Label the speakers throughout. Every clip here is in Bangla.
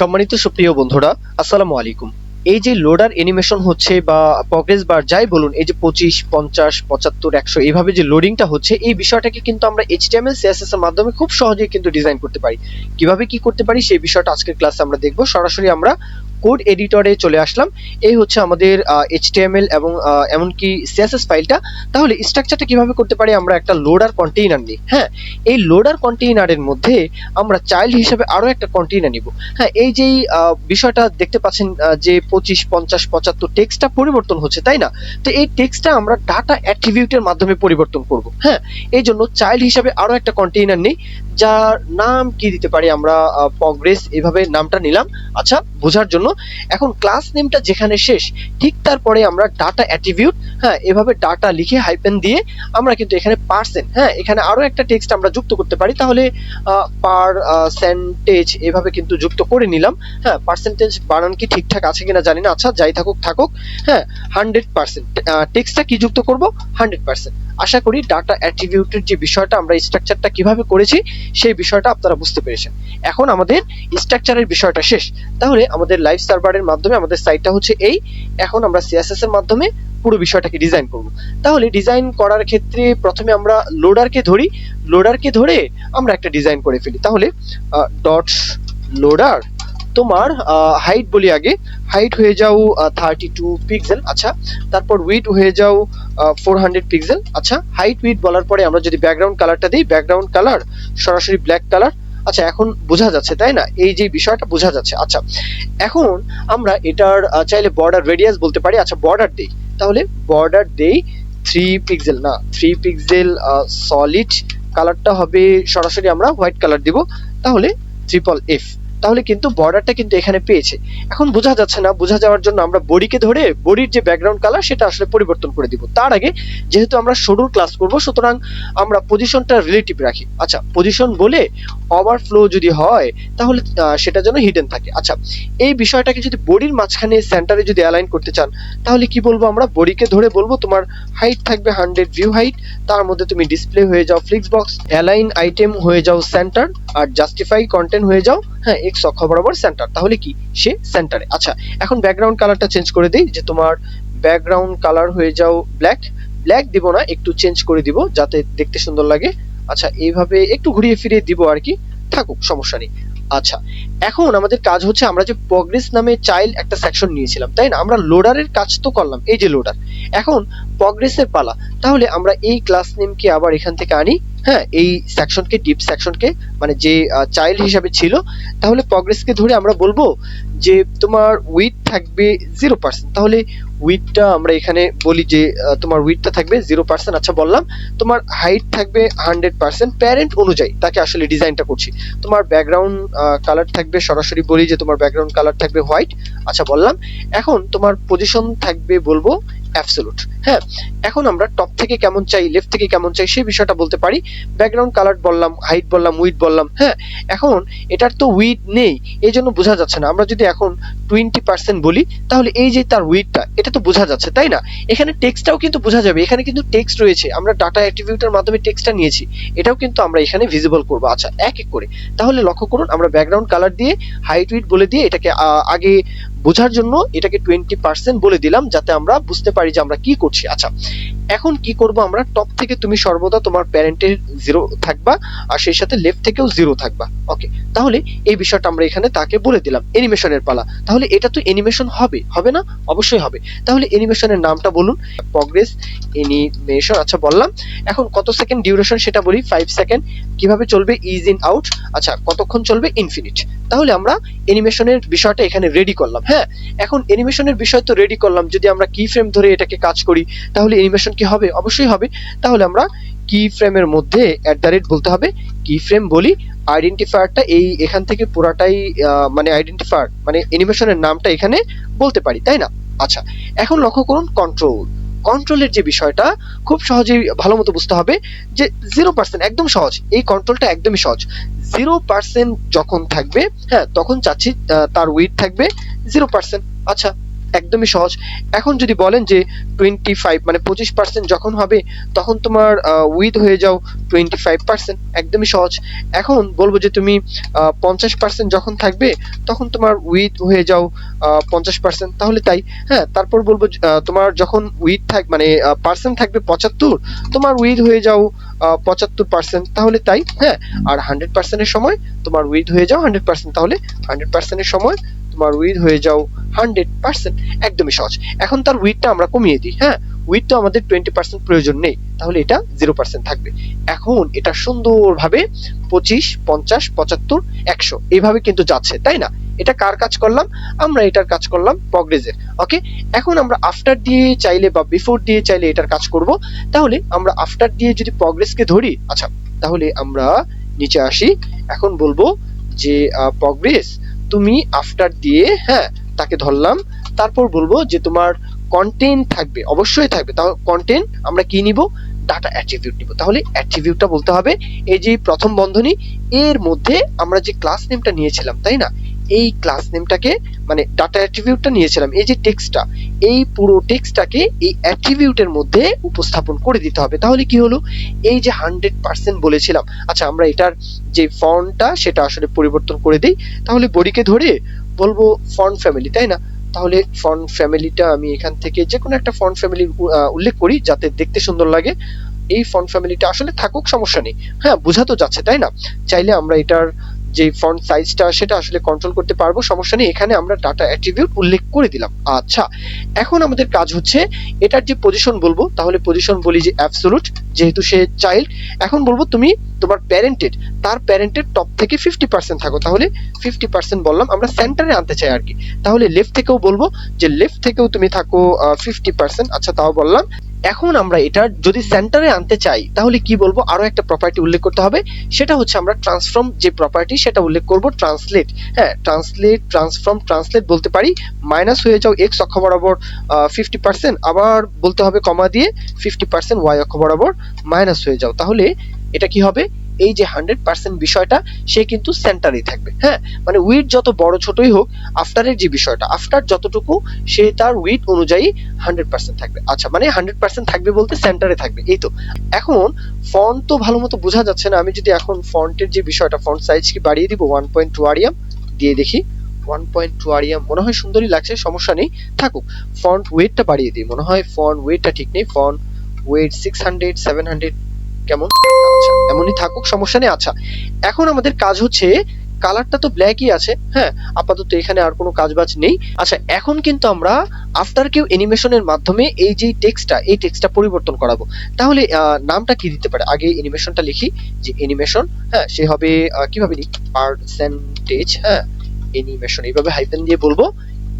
Speaker 1: সম্মানিত সুপ্রিয় বন্ধুরা, আসসালামু আলাইকুম। এই যে লোডার অ্যানিমেশন হচ্ছে বা প্রগ্রেস বার যাই বলুন, এই যে পঁচিশ, পঞ্চাশ, পঁচাত্তর, একশো, এইভাবে যে লোডিংটা হচ্ছে, এই বিষয়টাকে কিন্তু আমরা এইচটিএমএল সিএসএস এর মাধ্যমে খুব সহজেই কিন্তু ডিজাইন করতে পারি। কীভাবে কি করতে পারি, সেই বিষয়টা আজকের ক্লাসে আমরা দেখব। সরাসরি আমরা কোড এডিটরে চলে আসলাম। এই হচ্ছে আমাদের এইচটিএমএল এবং এমনকি সিএসএস ফাইলটা তাহলে স্ট্রাকচারটা কীভাবে করতে পারি আমরা একটা লোডার কন্টেইনার নিই? হ্যাঁ এই লোডার কন্টেইনারের মধ্যে আমরা চাইল্ড হিসেবে আরও একটা কন্টেইনার নিব। হ্যাঁ এই যেই বিষয়টা দেখতে পাচ্ছেন যে পঁচিশ, পঞ্চাশ, পঁচাত্তর টেক্সটটা পরিবর্তন হচ্ছে, তাই না? তো এই টেক্সটটা আমরা ডাটা অ্যাট্রিবিউটের মাধ্যমে পরিবর্তন করব। হ্যাঁ এই জন্য চাইল্ড হিসাবে আরও একটা কন্টেইনার নেই, যার নাম কি দিতে পারি আমরা প্রগ্রেস এভাবে নামটা নিলাম। আচ্ছা বোঝার জন্য এখন ক্লাস নেমটা যেখানে শেষ, ঠিক তারপরে আমরা ডাটা অ্যাট্রিবিউট হ্যাঁ এভাবে ডাটা লিখে হাইপেন দিয়ে আমরা কিন্তু এখানে পার্সেন্ট হ্যাঁ এখানে আরও একটা টেক্সট আমরা যুক্ত করতে পারি, তাহলে পার সেন্টেজ এভাবে কিন্তু যুক্ত করে নিলাম হ্যাঁ পার্সেন্টেজ বানান কি ঠিকঠাক আছে কিনা জানি না আচ্ছা যাই থাকুক থাকুক হ্যাঁ হান্ড্রেড পার্সেন্ট টেক্সটটা কি যুক্ত করব? হান্ড্রেড পার্সেন্ট আশা করি ডাটা অ্যাট্রিবিউটের যে বিষয়টা আমরা স্ট্রাকচারটা কীভাবে করেছি, সেই বিষয়টা আপনারা বুঝতে পেরেছেন। এখন আমাদের স্ট্রাকচারের বিষয়টা শেষ। তাহলে আমাদের লাইভ সার্ভারের মাধ্যমে আমাদের সাইটটা হচ্ছে এই। এখন আমরা সিএসএস এর মাধ্যমে পুরো বিষয়টাকে ডিজাইন করব। তাহলে ডিজাইন করার ক্ষেত্রে প্রথমে আমরা লোডারকে ধরি। লোডারকে ধরে আমরা একটা ডিজাইন করে ফেলি। তাহলে ডট লোডার তোমার হাইট বলি আগে। হাইট হয়ে যাও থার্টি টু পিক্সেল আচ্ছা। তারপর উইড হয়ে যাও ফোর হান্ড্রেড পিক্সেল আচ্ছা। হাইট উইড বলার পরে আমরা যদি ব্যাকগ্রাউন্ড কালারটা দিই ব্যাকগ্রাউন্ড কালার সরাসরি ব্ল্যাক কালার আচ্ছা এখন বোঝা যাচ্ছে, তাই না? এই যে বিষয়টা বোঝা যাচ্ছে আচ্ছা। এখন আমরা এটার চাইলে বর্ডার রেডিয়াস বলতে পারি আচ্ছা বর্ডার দেই তাহলে বর্ডার দেই থ্রি পিক্সেল না থ্রি পিক্সেল সলিড কালারটা হবে, সরাসরি আমরা হোয়াইট কালার দিব। তাহলে ট্রিপল এফ তাহলে কিন্তু বর্ডারটা কিন্তু এখানে পেয়েছে। এখন বোঝা যাচ্ছে না, বোঝা যাওয়ার জন্য আমরা বডিকে ধরে বডির যে ব্যাকগ্রাউন্ড কালার সেটা আসলে পরিবর্তন করে দিব। তার আগে যেহেতু আমরা শুরুর ক্লাস করব, সুতরাং আমরা পজিশনটা রিলেটিভ রাখি। আচ্ছা পজিশন বলে ওভারফ্লো যদি হয়, তাহলে সেটা যেন হিডেন থাকে। আচ্ছা এই বিষয়টাকে যদি বডির মাঝখানে সেন্টারে যদি অ্যালাইন করতে চান, তাহলে কি বলব আমরা? বডিকে ধরে বলব, তোমার হাইট থাকবে হান্ড্রেড ভিউ হাইট তার মধ্যে তুমি ডিসপ্লে হয়ে যাও ফ্লিক্স বক্স অ্যালাইন আইটেম হয়ে যাও সেন্টার আর জাস্টিফাই কন্টেন্ট হয়ে যাও। হ্যাঁ এক্স অক্ষ বরাবর সেন্টার তাহলে কি? সে সেন্টারে আচ্ছা এখন ব্যাকগ্রাউন্ড কালারটা চেঞ্জ করে দিই, যে তোমার ব্যাকগ্রাউন্ড কালার হয়ে যাও ব্ল্যাক ব্ল্যাক দিব না, একটু চেঞ্জ করে দিব, যাতে দেখতে সুন্দর লাগে। আচ্ছা এইভাবে একটু ঘুরিয়ে ফিরিয়ে দিব আর কি। থাকুক, সমস্যা নেই। আচ্ছা এখন আমাদের কাজ হচ্ছে আমরা যে প্রগ্রেস নামে চাইল্ড একটা সেকশন নিয়েছিলাম, তাই না? আমরা লোডারের কাজ তো করলাম, এই যে লোডার এখন প্রগ্রেসের পালা, তাহলে আমরা এই ক্লাস নেমকে আবার এখান থেকে আনি হ্যাঁ এই সেকশনকে ডিপ সেকশনকে মানে যে চাইল্ড হিসাবে ছিল, তাহলে প্রগ্রেসকে ধরে আমরা বলব যে, তোমার উইথ থাকবে জিরো পার্সেন্ট তাহলে উইথটা আমরা এখানে বলি যে তোমার উইথটা থাকবে জিরো পার্সেন্ট আচ্ছা বললাম, তোমার হাইট থাকবে হান্ড্রেড পার্সেন্ট প্যারেন্ট অনুযায়ী, তাকে আসলে ডিজাইনটা করছি। তোমার ব্যাকগ্রাউন্ড কালার থাকবে, সরাসরি বলি যে তোমার ব্যাকগ্রাউন্ড কালার থাকবে হোয়াইট আচ্ছা বললাম, এখন তোমার পজিশন থাকবে বলব অ্যাবসলুট হ্যাঁ এখন আমরা টপ থেকে কেমন চাই লেফট থেকে কেমন চাই, সেই বিষয়টা বলতে পারি। ব্যাকগ্রাউন্ড কালার বললাম হাইট বললাম উইথ বললাম হ্যাঁ এখন এটার তো উইথ নেই, এই জন্য বোঝা যাচ্ছে না। আমরা যদি এখন টোয়েন্টি পার্সেন্ট বলি, তাহলে এই যে তার উইথটা এটা তো বোঝা যাচ্ছে, তাই না? এখানে টেক্সটটাও কিন্তু বোঝা যাবে, এখানে কিন্তু টেক্সট রয়েছে। আমরা ডাটা অ্যাট্রিবিউটের মাধ্যমে টেক্সটটা নিয়েছি, এটাও কিন্তু আমরা এখানে ভিজিবল করব। আচ্ছা এক এক করে। তাহলে লক্ষ্য করুন, আমরা ব্যাকগ্রাউন্ড কালার দিয়ে হাইট উইথ বলে দিয়ে এটাকে আগে বোঝার জন্য এটাকে টোয়েন্টি পার্সেন্ট বলে দিলাম, যাতে আমরা বুঝতে পারি যে আমরা কি করছি। আচ্ছা এখন কি করব আমরা? টপ থেকে তুমি সর্বদা তোমার প্যারেন্টের জিরো থাকবা, আর সেই সাথে লেফট থেকেও জিরো থাকবা। ওকে তাহলে এই বিষয়টা আমরা এখানে তাকে বলে দিলাম অ্যানিমেশনের পালা। তাহলে এটা তো অ্যানিমেশন হবে হবে না? অবশ্যই হবে। তাহলে অ্যানিমেশনের নামটা বলুন। প্রগ্রেস অ্যানিমেশন আচ্ছা বললাম। এখন কত সেকেন্ড ডিউরেশন সেটা বলি? ফাইভ সেকেন্ড কীভাবে চলবে? ইজ ইন আউট আচ্ছা কতক্ষণ চলবে? ইনফিনিট তাহলে আমরা অ্যানিমেশনের বিষয়টা এখানে রেডি করলাম হ্যাঁ? এখন অ্যানিমেশনের বিষয় তো রেডি করলাম, যদি আমরা কি ফ্রেম ধরে এটাকে কাজ করি, তাহলে অ্যানিমেশন কি হবে? অবশ্যই হবে। তাহলে আমরা কি ফ্রেমের মধ্যে অ্যাট দ্য রেট বলতে হবে কি ফ্রেম বলি আইডেন্টিফায়ারটা এই এখান থেকে পুরাটাই মানে আইডেন্টিফায়ার মানে অ্যানিমেশনের নামটা এখানে বলতে পারি, তাই না? আচ্ছা এখন লক্ষ্য করুন কন্ট্রোল কন্ট্রোলের যে বিষয়টা, খুব সহজেই ভালো মতো বুঝতে হবে যে জিরো পার্সেন্ট একদম সহজ। এই কন্ট্রোলটা একদমই সহজ। জিরো পার্সেন্ট যখন থাকবে হ্যাঁ তখন চাচ্ছি তার উইথ থাকবে জিরো পার্সেন্ট আচ্ছা একদমই সহজ। এখন যদি বলেন যে টোয়েন্টি ফাইভ মানে পঁচিশ পার্সেন্ট যখন হবে, তখন তোমার উইথ হয়ে যাও টোয়েন্টি ফাইভ পার্সেন্ট একদমই সহজ। এখন বলব যে তুমি পঞ্চাশ পার্সেন্ট যখন থাকবে, তখন তোমার উইথ হয়ে যাও পঞ্চাশ পার্সেন্ট তাহলে তাই। হ্যাঁ তারপর বলব তোমার যখন উইথ থাক মানে পার্সেন্ট থাকবে পঁচাত্তর, তোমার উইথ হয়ে যাও পঁচাত্তর পার্সেন্ট তাহলে তাই। হ্যাঁ আর হান্ড্রেড পার্সেন্টের সময় তোমার উইথ হয়ে যাও হান্ড্রেড পার্সেন্ট তাহলে হান্ড্রেড পার্সেন্টের সময় তোমার উইথ হয়ে যাও হান্ড্রেড পার্সেন্ট একদমই সহজ। এখন তার উইথটা আমরা কমিয়ে দিই হ্যাঁ? উইথ তো আমাদের টোয়েন্টি পার্সেন্ট প্রয়োজন নেই, তাহলে এটা জিরো পার্সেন্ট থাকবে। এখন এটা সুন্দরভাবে পঁচিশ, পঞ্চাশ, পঁচাত্তর, একশো এইভাবে কিন্তু যাচ্ছে, তাই না? এটা কার কাজ করলাম? আমরা এটার কাজ করলাম প্রগ্রেসের ওকে এখন আমরা আফটার দিয়ে চাইলে বা বিফোর দিয়ে চাইলে এটার কাজ করব। তাহলে আমরা আফটার দিয়ে যদি প্রগ্রেসকে ধরি আচ্ছা তাহলে আমরা নিচে আসি। এখন বলব যে প্রগ্রেস তুমি আফটার দিয়ে হ্যাঁ তাকে ধরলাম। তারপর বলব যে তোমার কন্টেন্ট থাকবে, অবশ্যই থাকবে। তাহলে কন্টেন্ট আমরা কি নিব? ডাটা অ্যাট্রিবিউট নিব। তাহলে অ্যাট্রিবিউটটা বলতে হবে, এই যে প্রথম বন্ধনী, এর মধ্যে আমরা যে ক্লাস নেমটা নিয়েছিলাম, তাই না? এই ক্লাস নেমটাকে মানে ডাটা অ্যাট্রিবিউটটা নিয়েছিলাম, এই যে টেক্সটটা এই পুরো টেক্সটটাকে এই অ্যাট্রিবিউটের মধ্যে উপস্থাপন করে দিতে হবে। তাহলে কি হলো? এই যে হান্ড্রেড পার্সেন্ট বলেছিলাম আচ্ছা আমরা এটার যে ফন্টটা সেটা আসলে পরিবর্তন করে দিই। তাহলে বডিকে ধরে বলব ফন্ট ফ্যামিলি তাই না? তাহলে ফন্ট ফ্যামিলিটা আমি এখান থেকে যে কোনো একটা ফন্ট ফ্যামিলি উল্লেখ করি, যাতে দেখতে সুন্দর লাগে। এই ফন্ট ফ্যামিলিটা আসলে থাকুক, সমস্যা নেই। হ্যাঁ বোঝা তো যাচ্ছে, তাই না? চাইলে আমরা এটার যে ফন্ট সাইজটা সেটা আসলে কন্ট্রোল করতে পারব, সমস্যা নেই। এখানে আমরা ডাটা অ্যাট্রিবিউট উল্লেখ করে দিলাম। আচ্ছা এখন আমাদের কাজ হচ্ছে এটার যে পজিশন বলব, তাহলে পজিশন বলি যে অ্যাবসোলুট যেহেতু সে চাইল্ড এখন বলব তুমি তোমার প্যারেন্টেড তার প্যারেন্টের টপ থেকে ফিফটি পার্সেন্ট থাকো। তাহলে ফিফটি পার্সেন্ট বললাম, আমরা সেন্টারে আনতে চাই আর কি। তাহলে লেফট থেকেও বলব যে লেফট থেকেও তুমি থাকো ফিফটি পার্সেন্ট আচ্ছা তাও বললাম। এখন আমরা এটা যদি সেন্টারে আনতে চাই, তাহলে কি বলব? আরও একটা প্রপার্টি উল্লেখ করতে হবে। সেটা হচ্ছে আমরা ট্রান্সফর্ম যে প্রপার্টি সেটা উল্লেখ করব ট্রান্সলেট হ্যাঁ ট্রান্সলেট ট্রান্সফর্ম ট্রান্সলেট বলতে পারি। মাইনাস হয়ে যাও এক্স অক্ষ বরাবর ফিফটি পার্সেন্ট আবার বলতে হবে কমা দিয়ে ফিফটি পার্সেন্ট ওয়াই অক্ষ বরাবর মাইনাস হয়ে যাও। তাহলে এটা কি হবে? এই যে হান্ড্রেড পার্সেন্ট বিষয়টা, সে কিন্তু সেন্টারেই থাকবে। হ্যাঁ? মানে উইথ যত বড় ছোটই হোক আফটারের যে বিষয়টা আফটার যতটুকু, সে তার উইথ অনুযায়ী হান্ড্রেড পার্সেন্ট থাকবে। আচ্ছা মানে হান্ড্রেড পার্সেন্ট থাকবে বলতে সেন্টারে থাকবে। এই তো। এখন ফন্ট তো ভালো মতো বোঝা যাচ্ছে না। আমি যদি এখন ফন্টের যে বিষয়টা ফন্ট সাইজ কি বাড়িয়ে দিব? ওয়ান পয়েন্ট টু আরিয়াম দিয়ে দেখি। ওয়ান পয়েন্ট টু আরিয়াম মনে হয় সুন্দরই লাগছে, সমস্যা নেই। থাকুক ফন্ট ওয়েটটা বাড়িয়ে দিই। মনে হয় ফন্ট ওয়েটটা ঠিক নেই। Font weight six hundred seven hundred কেমন? আচ্ছা এমনই থাকুক, সমস্যা নেই। আচ্ছা এখন আমাদের কাজ হচ্ছে কালারটা তো ব্ল্যাকই আছে হ্যাঁ? আপাতত এখানে আর কোনো কাজ বাজ নেই। আচ্ছা এখন কিন্তু আমরা আফটার কেউ অ্যানিমেশনের মাধ্যমে এই যে টেক্সটটা এই টেক্সটটা পরিবর্তন করাবো। তাহলে নামটা কি দিতে পারে? আগে অ্যানিমেশনটা লিখি, যে অ্যানিমেশন হ্যাঁ? সে হবে কীভাবে লিখি? পার্সেন্টেজ হ্যাঁ? অ্যানিমেশন এইভাবে হাইফেন দিয়ে বলব।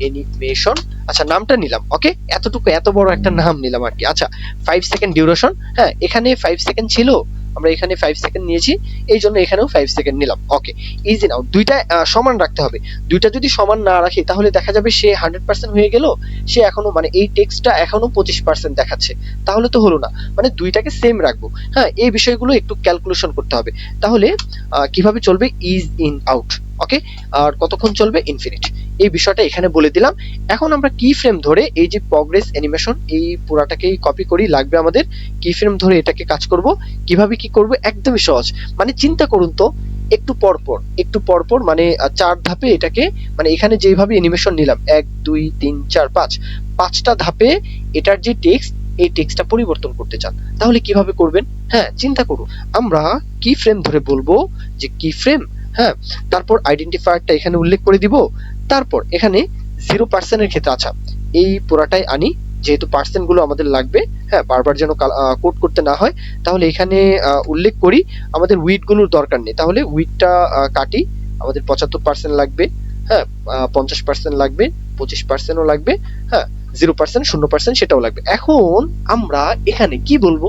Speaker 1: অ্যানিমেশন আচ্ছা নামটা নিলাম ওকে এতটুকু, এত বড় একটা নাম নিলাম আর কি। আচ্ছা ফাইভ সেকেন্ড ডিউরেশন হ্যাঁ এখানে ফাইভ সেকেন্ড ছিল, আমরা এখানে ফাইভ সেকেন্ড নিয়েছি, এই জন্য এখানেও ফাইভ সেকেন্ড নিলাম ওকে ইজি নাও দুইটা সমান রাখতে হবে। দুইটা যদি সমান না রাখি, তাহলে দেখা যাবে সে হান্ড্রেড পার্সেন্ট হয়ে গেল, সে এখনও মানে এই টেক্সটটা এখনও পঁচিশ পার্সেন্ট দেখাচ্ছে। তাহলে তো হলো না মানে দুইটাকে সেম রাখব। হ্যাঁ এই বিষয়গুলো একটু ক্যালকুলেশন করতে হবে। তাহলে কীভাবে চলবে? ইজ ইন আউট ওকে আর কতক্ষণ চলবে? ইনফিনিট এই বিষয়টা এখানে বলে দিলাম। এখন আমরা কি ফ্রেম ধরে এই যে প্রগ্রেস অ্যানিমেশন এই পুরাটাকেই কপি করি। লাগবে আমাদের কি ফ্রেম ধরে এটাকে কাজ করব। কীভাবে কি করব? একদমই সহজ। মানে চিন্তা করুন তো, একটু পর পর, একটু পর পর মানে চার ধাপে এটাকে মানে এখানে যেভাবে অ্যানিমেশন নিলাম, এক, দুই, তিন, চার, পাঁচ, পাঁচটা ধাপে এটার যে টেক্সট এই টেক্সটটা পরিবর্তন করতে চান। তাহলে কীভাবে করবেন? হ্যাঁ চিন্তা করুন। আমরা কি ফ্রেম ধরে বলব যে কি ফ্রেম হ্যাঁ তারপর আইডেন্টিফায়ারটা এখানে উল্লেখ করে দিব। তারপর এখানে জিরো পার্সেন্টের ক্ষেত্রে আচ্ছা এই পুরাটাই আনি, যেহেতু পার্সেন্টগুলো আমাদের লাগবে হ্যাঁ বারবার যেন কোড করতে না হয়, তাহলে এখানে উল্লেখ করি, আমাদের উইটগুলোর দরকার নেই। তাহলে উইটটা কাটি, আমাদের পঁচাত্তর পার্সেন্ট লাগবে হ্যাঁ পঞ্চাশ পার্সেন্ট লাগবে, পঁচিশ পার্সেন্টও লাগবে হ্যাঁ জিরো পার্সেন্ট শূন্য পার্সেন্ট সেটাও লাগবে। এখন আমরা এখানে কি বলব?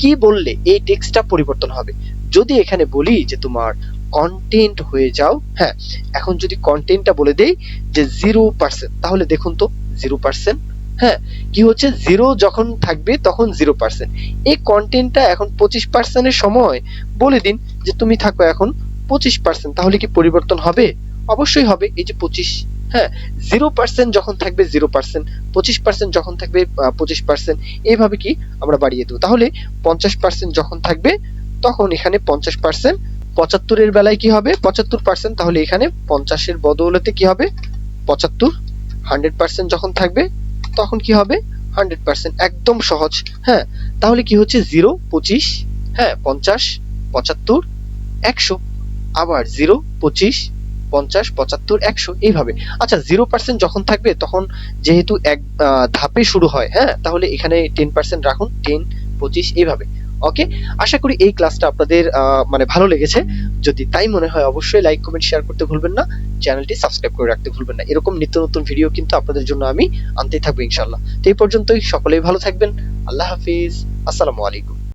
Speaker 1: কি বললে এই টেক্সটটা পরিবর্তন হবে? যদি এখানে বলি যে তোমার কন্টেন্ট হয়ে যাও হ্যাঁ এখন যদি কন্টেন্টটা বলে দেই যে জিরো পার্সেন্ট তাহলে দেখুন তো জিরো পার্সেন্ট হ্যাঁ কি হচ্ছে? জিরো যখন থাকবে তখন জিরো পার্সেন্ট এই কন্টেন্টটা এখন পঁচিশ পার্সেন্টের সময় বলে দিন যে তুমি থাকো এখন পঁচিশ পার্সেন্ট তাহলে কি পরিবর্তন হবে? অবশ্যই হবে, এই যে পঁচিশ হ্যাঁ জিরো পার্সেন্ট যখন থাকবে জিরো পার্সেন্ট পঁচিশ পার্সেন্ট যখন থাকবে পঁচিশ পার্সেন্ট এইভাবে কি আমরা বাড়িয়ে দেবো। তাহলে পঞ্চাশ পার্সেন্ট যখন থাকবে, তখন এখানে পঞ্চাশ পার্সেন্ট পঁচাত্তরের বেলায় কি হবে? পঁচাত্তর পার্সেন্ট তাহলে এখানে পঞ্চাশের বদৌলতে কি হবে? পঁচাত্তর হান্ড্রেড পার্সেন্ট যখন থাকবে, তখন কি হবে? হান্ড্রেড পার্সেন্ট একদম সহজ। হ্যাঁ তাহলে কি হচ্ছে? জিরো পঁচিশ হ্যাঁ পঞ্চাশ, পঁচাত্তর, একশো, আবার জিরো পঁচিশ, পঞ্চাশ, পঁচাত্তর, একশো, এইভাবে। আচ্ছা জিরো পার্সেন্ট যখন থাকবে, তখন যেহেতু এক ধাপে শুরু হয় হ্যাঁ তাহলে এখানে টেন পার্সেন্ট রাখুন টেন পঁচিশ, এইভাবে। ওকে আশা করি এই ক্লাসটা আপনাদের মানে ভালো লেগেছে। যদি তাই মনে হয়, অবশ্যই লাইক কমেন্ট শেয়ার করতে ভুলবেন না। চ্যানেলটি সাবস্ক্রাইব করে রাখতে ভুলবেন না। এরকম নিত্য নতুন ভিডিও কিন্তু আপনাদের জন্য আমি আনতেই থাকব ইনশাল্লাহ তো এই পর্যন্তই। সকলেই ভালো থাকবেন। আল্লাহ হাফিজ। আসসালামু আলাইকুম।